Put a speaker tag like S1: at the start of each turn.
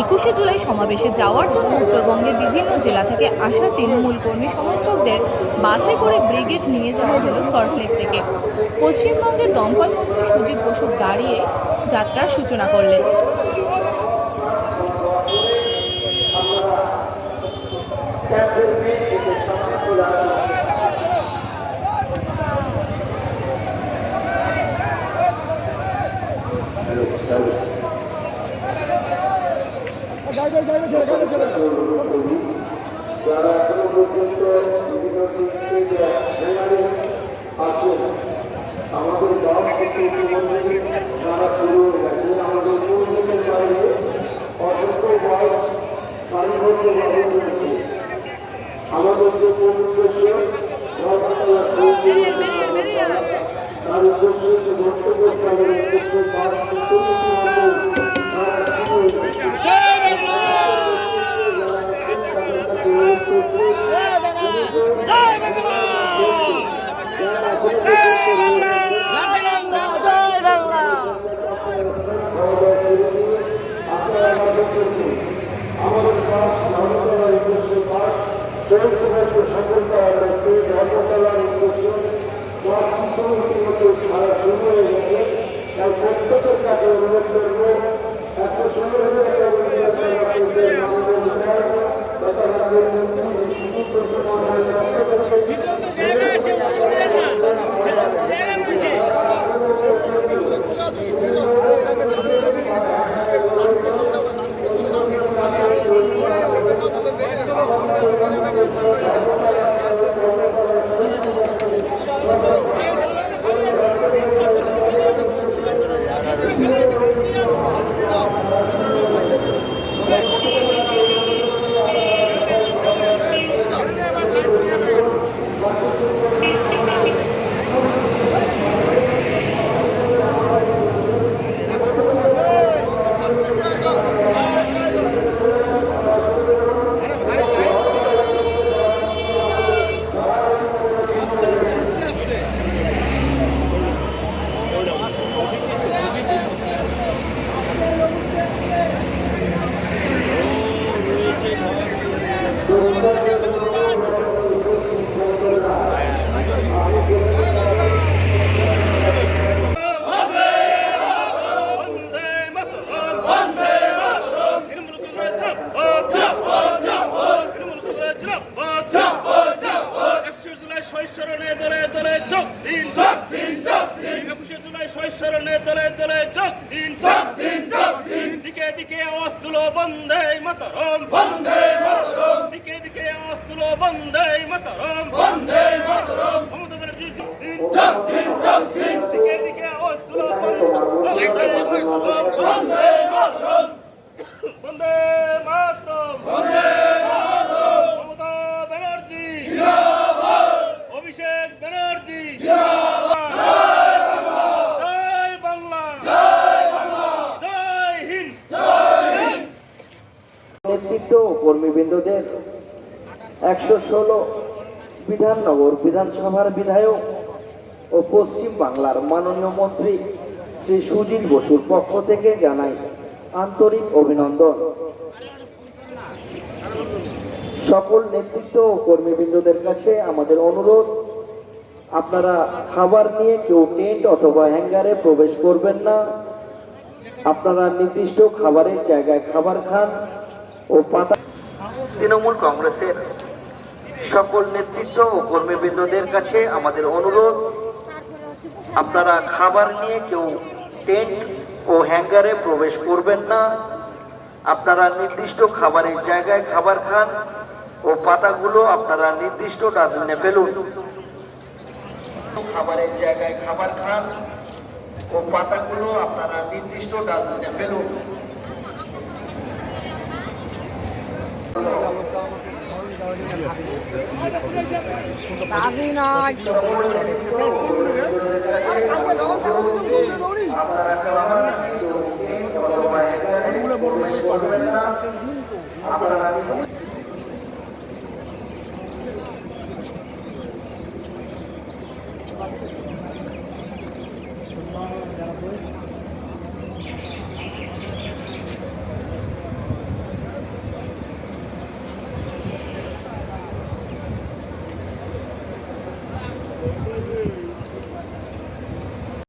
S1: একুশে জুলাই সমাবেশে যাওয়ার জন্য উত্তরবঙ্গের বিভিন্ন জেলা থেকে আসা তৃণমূল কর্মী সমর্থকদের বাসে করে ব্রিগেড নিয়ে যাওয়া হলো সল্টলেক থেকে। পশ্চিমবঙ্গের দমকল মন্ত্রী সুজিত বসু দাঁড়িয়ে যাত্রার সূচনা করলেন।
S2: গাড়ি ছেড়ে
S3: যারা এখনও পর্যন্ত বিভিন্ন দিক থেকে সেখানে আছেন আমাদের দল থেকে ইতিমধ্যে তারা শুরু হয়ে গেছে আমাদের বাইরে অসংখ্য বয়স সারিবদ্ধ ভাবে রয়েছে আমাদের যে মূল উদ্দেশ্য তার উদ্দেশ্য যে বক্তব্য তাদের উদ্দেশ্য তার তারা শুরু হয়ে গেছে আমাদের পাশ ধর্মতলার উদ্দেশ্যে পাশ চৌদ্দ বছর সফলতা অর্থাৎ ধর্মতলার উদ্দেশ্য দশ পনেরোটি বছর ছাড়া শুরু হয়ে গেছে তাই প্রত্যেকের কাছে অনুরোধ করব একশো ষোলো হাজার টাকা আমাদের বিধায়ক তথা রাজ্যের মন্ত্রী সুদীপ
S4: বন্দে মাতরম বন্দে মাতরম তৃণমূল কংগ্রেস জিন্দাবাদ জিন্দাবাদ তৃণমূল কংগ্রেস জিন্দাবাদ জিন্দাবাদ জিন্দাবাদ একুশে জুলাই শৈশরণে দলে দলে যোগ দিন যোগ দিন যোগ দিন একুশে জুলাই শৈশরণে দলে দলে যোগ দিন যোগ দিন যোগ দিন দিকে দিকে আওয়াজ তুলো বন্দে মাতরম বন্দে মাতরম দিকে দিকে আওয়াজ তুলো বন্দে মাতরম বন্দে মাতরম মমতা ব্যানার্জি যোগ দিন যোগ দিন যোগ দিন দিকে দিকে আওয়াজ তুলো বন্দে মাতরম বন্দে মাতরম বন্দে মাতরম বন্দে মাতরম মমতা ব্যানার্জি। জিন্দাবাদ অভিষেক ব্যানার্জি। জিন্দাবাদ জয় বাংলা। জয় বাংলা। জয় হিন্দ। জয় হিন্দ।
S5: নেতৃত্ব কর্মীবৃন্দদের একশো ষোলো বিধাননগর বিধানসভার বিধায়ক ও পশ্চিম বাংলার মাননীয় মন্ত্রী শ্রী সুজিত বসুর পক্ষ থেকে জানাই আন্তরিক অভিনন্দন। সকল নেতৃত্ব ও কর্মীবৃন্দদের কাছে আমাদের অনুরোধ, আপনারা খাবার নিয়ে কেউ টেন্ট অথবা হ্যাঙ্গারে প্রবেশ করবেন না। আপনারা নির্দিষ্ট খাবারের জায়গায় খাবার খান ও পাতা তৃণমূল কংগ্রেসের সকল নেতৃত্ব ও কর্মীবৃন্দদের কাছে আমাদের অনুরোধ, আপনারা খাবার নিয়ে কেউ টেন্ট ও হ্যাঙ্গারে প্রবেশ করবেন না। আপনারা নির্দিষ্ট খাবারের জায়গায় খাবার খান ও পাতাগুলো আপনারা নির্দিষ্ট ডাস্টবিনে ফেলুন। খাবারের জায়গায় খাবার খান ও পাতাগুলো আপনারা নির্দিষ্ট ডাস্টবিনে ফেলুন।
S2: নাই